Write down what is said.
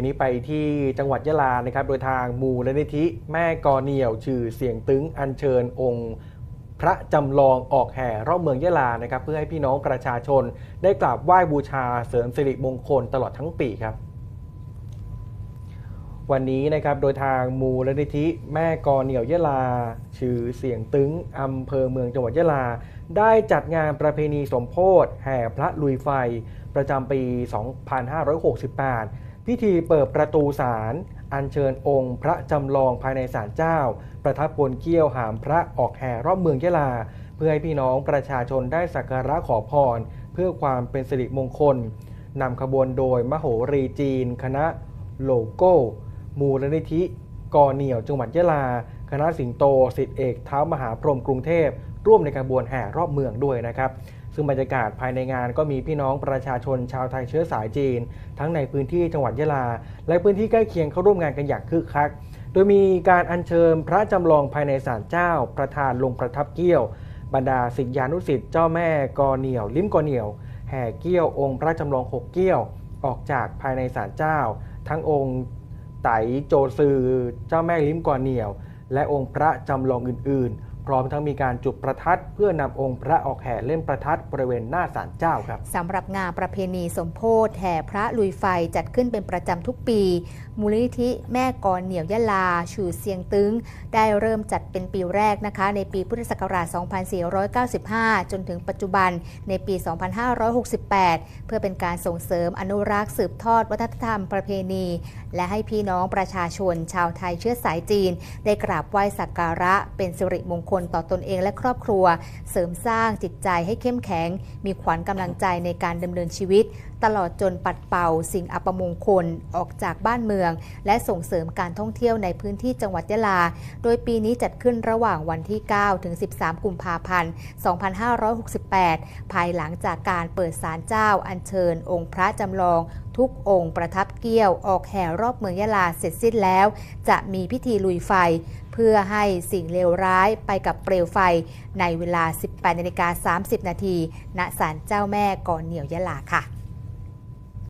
ทีนี้ไปที่จังหวัดยะลานะครับ โดยทางมูลนิธิ แม่กอเหนียว ชื่อเสียงตึงอัญเชิญองค์ พระจำลองออกแห่รอบเมืองยะลานะครับ เพื่อให้พี่น้องประชาชน ได้กราบไหว้บูชาเสริมสิริมงคลตลอดทั้งปีครับวันนี้นะครับโดยทางมูลนิธิแม่กอเหนียวยะลา ชื่อเสียงตึงอำเภอเมืองจังหวัดยะลา ได้จัดงานประเพณีสมโพธิแห่พระลุยไฟ ประจำปี 2568 พิธีเปิดประตูศาลอัญเชิญองค์พระจำลองภายในศาลเจ้า ประทับบนเกี้ยวหามพระออกแห่รอบเมืองยะลา เพื่อให้พี่น้องประชาชนได้สักการะขอพร เพื่อความเป็นสิริมงคลนำขบวนโดยมโหรีจีน คณะโลโก้ มูลนิธิกอเหนียวจังหวัดยะลา คณะสิงโตสิทธิเอกเท้ามหาพรหมกรุงเทพ ร่วมในขบวนแห่รอบเมืองด้วยนะครับ ซึ่งบรรยากาศภายในงานก็มีพี่น้องประชาชนชาวไทยเชื้อสายจีน ทั้งในพื้นที่จังหวัดยะลา และพื้นที่ใกล้เคียงเข้าร่วมงานกันอย่างคึกคัก โดยมีการอัญเชิญพระจำลองภายในศาลเจ้า ประธานลงประทับเกี้ยว บรรดาศิษยานุศิษย์เจ้าแม่กอเหนียว ลิ้มกอเหนียว แห่เกี้ยวองค์พระจำลองหกเกี้ยว ออกจากภายในศาลเจ้า ทั้งองค์ไตโจซือเจ้าแม่ลิ้มกอเหนียว และองค์พระจำลองอื่นๆ พร้อมทั้งมีการจุดประทัด เพื่อนำองค์พระออกแห่เล่นประทัดบริเวณหน้าศาลเจ้าครับสำหรับงานประเพณีสมโพธิแห่พระลุยไฟจัดขึ้นเป็นประจำทุกปี มูลนิธิแม่กรเหนียวยะลาชื่เสียงตึง ได้เริ่มจัดเป็นปีแรกนะคะ ในปีพุทธศักราช 2495 จนถึงปัจจุบันในปี 2568 เพื่อเป็นการส่งเสริมอนุรักษ์สืบทอดวัฒนธรรมประเพณี และให้พี่น้องประชาชนชาวไทยเชื้อสายจีน ได้กราบไหว้สักการะเป็นสิริมงคลลต่อตนเองและครอบครัว เสริมสร้างจิตใจให้เข้มแข็ง มีขวัญกำลังใจในการดำเนินชีวิต ตลอดจนปัดเป่า สิ่งอัปมงคลออกจากบ้านเมือง และส่งเสริมการท่องเที่ยวในพื้นที่จังหวัดยะลา โดยปีนี้จัดขึ้นระหว่างวันที่ 9 ถึง 13 กุมภาพันธ์ 2568 ภายหลังจากการเปิดศาลเจ้าอัญเชิญ องค์พระจำลองทุกองค์ประทับเกี้ยวออกแห่รอบเมืองยะลาเสร็จสิ้นแล้ว จะมีพิธีลุยไฟ เพื่อให้สิ่งเลวร้ายไปกับเปลวไฟในเวลา 18นาฬิกา30 นาทีณศาลเจ้าแม่ก่อนเหนียวยะลาค่ะ